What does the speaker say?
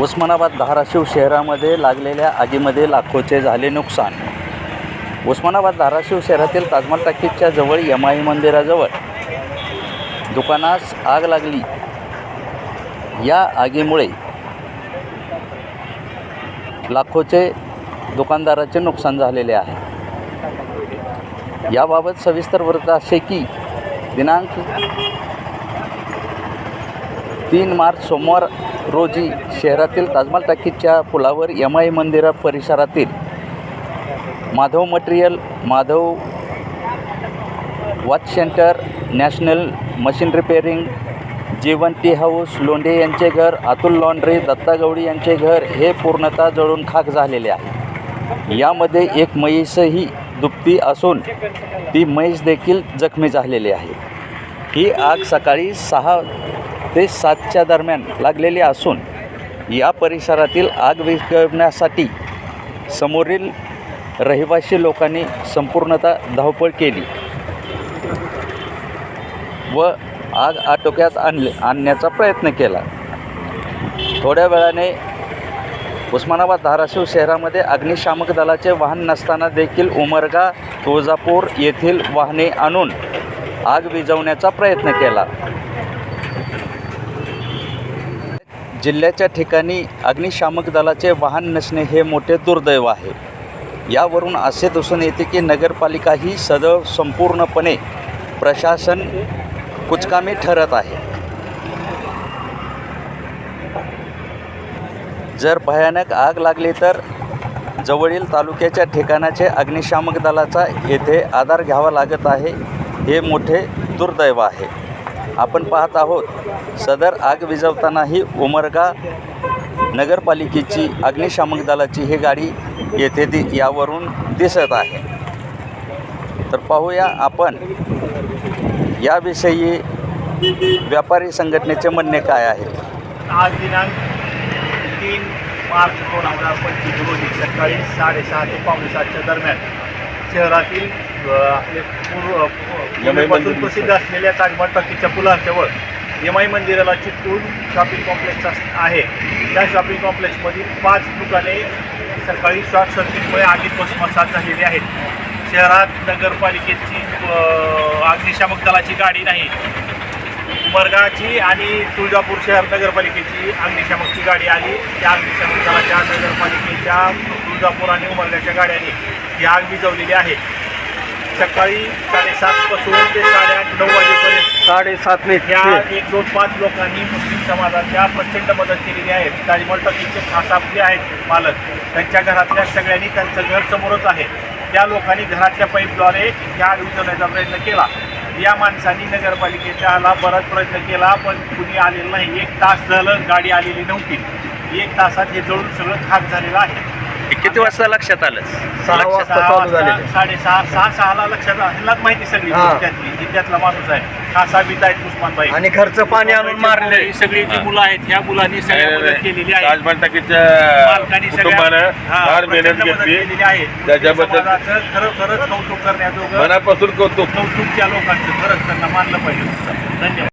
उस्मानाबाद धाराशिव शहरामध्ये लागलेल्या आगीमध्ये लाखोचे झाले नुकसान. उस्मानाबाद धाराशिव शहरातील ताजमहल टाकीच्या जवळ यमाई मंदिराजवळ दुकानास आग लागली. या आगीमुळे लाखोचे दुकानदाराचे नुकसान झालेले आहे. याबाबत सविस्तर वृत्त असे की दिनांक तीन मार्च सोमवार रोजी शहरातील ताजमहल टाकीच्या पुलावर एम आय मंदिरा परिसरातील Madhav material Madhav watch centre national machine repairing Jeevan T house Londhe यांचे घर अतुल लॉन्ड्री दत्ता गवडी यांचे घर हे पूर्णतः जळून खाक झालेले आहे. यामध्ये एक म्हैसही दुपती असून ती म्हैस देखील जखमी झालेली आहे. ही आग सकाळी सहा ते सातच्या दरम्यान लागलेली असून या परिसरातील आग विझवण्यासाठी समोरील रहिवासी लोकांनी संपूर्णतः धावपळ केली व आग आटोक्यात आणले आणण्याचा प्रयत्न केला. थोड्या वेळाने उस्मानाबाद धाराशिव शहरामध्ये अग्निशामक दलाचे वाहन नसताना देखील उमरगा तुळजापूर येथील वाहने आणून आग विझवण्याचा प्रयत्न केला. जिल्ह्याच्या ठिकाणी अग्निशामक दलाचे वाहन नसणे हे मोठे दुर्दैव आहे. यावरून असे दिसून येते की नगरपालिका ही सदैव संपूर्णपणे प्रशासन कुचकामी ठरत आहे. जर भयानक आग लागली तर जवळील तालुक्याच्या ठिकाणाचे अग्निशामक दलाचा येथे आधार घ्यावा लागत आहे हे मोठे दुर्दैव आहे. आपण पाहत आहोत. सदर आग विझवतानाही उमरगा नगरपालिकेची अग्निशामक दलाची ही गाडी येथे दि यावरून दिसत आहे. तर पाहूया आपण याविषयी व्यापारी संघटनेचे म्हणणे काय आहे? आज दिनांक तीन मार्च दोन हजार पंचवीस रोजी सकाळी साडेसहा ते पावणे सातच्या दरम्यान शहरातील आपले पूर्व पूर्वीपासून प्रसिद्ध असलेल्या ताजमहल टकीच्या पुलाजवळ यमाई मंदिराला चिटकून शॉपिंग कॉम्प्लेक्स आहे. त्या शॉपिंग कॉम्प्लेक्समधील पाच दुकाने सकाळी शॉर्ट सर्किटमुळे आगीत भस्मसात झालेली आहेत. शहरात नगरपालिकेची अग्निशामक दलाची गाडी नाही. उमरगाची आणि तुळजापूर शहर नगरपालिकेची अग्निशामकची गाडी आली. त्या अग्निशामक दलाच्या नगरपालिकेच्या तुळजापूर आणि उमरगाच्या गाड्यांनी ही आग विझवलेली आहे. सकाळी साडेसातपासून ते साडेआठ नऊ वाजेपर्यंत साडेसात या एक दोन पाच लोकांनी मुस्लिम समाजाच्या प्रचंड मदत केलेली आहे. ताजमहल टकीचे खास आपले आहेत मालक. त्यांच्या घरातल्या सगळ्यांनी त्यांचं घर समोरच आहे. त्या लोकांनी घरातल्या पाईपद्वारे या आग विझवण्याचा प्रयत्न केला. या माणसांनी नगरपालिकेच्या हाला बराच प्रयत्न केला पण कुणी आलेलं नाही. एक तास झालं गाडी आलेली नव्हती. एक तासात हे जळून सगळं खाक झालेलं आहे. किती वाजता लक्षात आलं? सहा लक्षात- वाजता सहा चालू झालेलं. साडेसहा सहा सहाला लक्षात ह्यालाच माहिती सगळी हा. जिल्ह्यातली. जिल्ह्यातला माणूस आहे. खासा बीत आहेत उस्मानबाई. आणि घरचं पाणी आणून मारले. ही सगळी जी मुलं आहेत ह्या मुलांनी सगळ्या मदत केलेली आहे. ताजमहल टाकीच्या मालकांनी कुटुंबानं सगळ्या हा, फार मेहनत प्रचंड मदत घेतली. केलेली आहे. त्याच्याबद्दल- समाजाचं खरोखरच कौतुक करण्याजोगं मनापासून कौतुक. कौतुक त्या लोकांचं. खरंच त्यांना मानलं पाहिजे. धन्यवाद.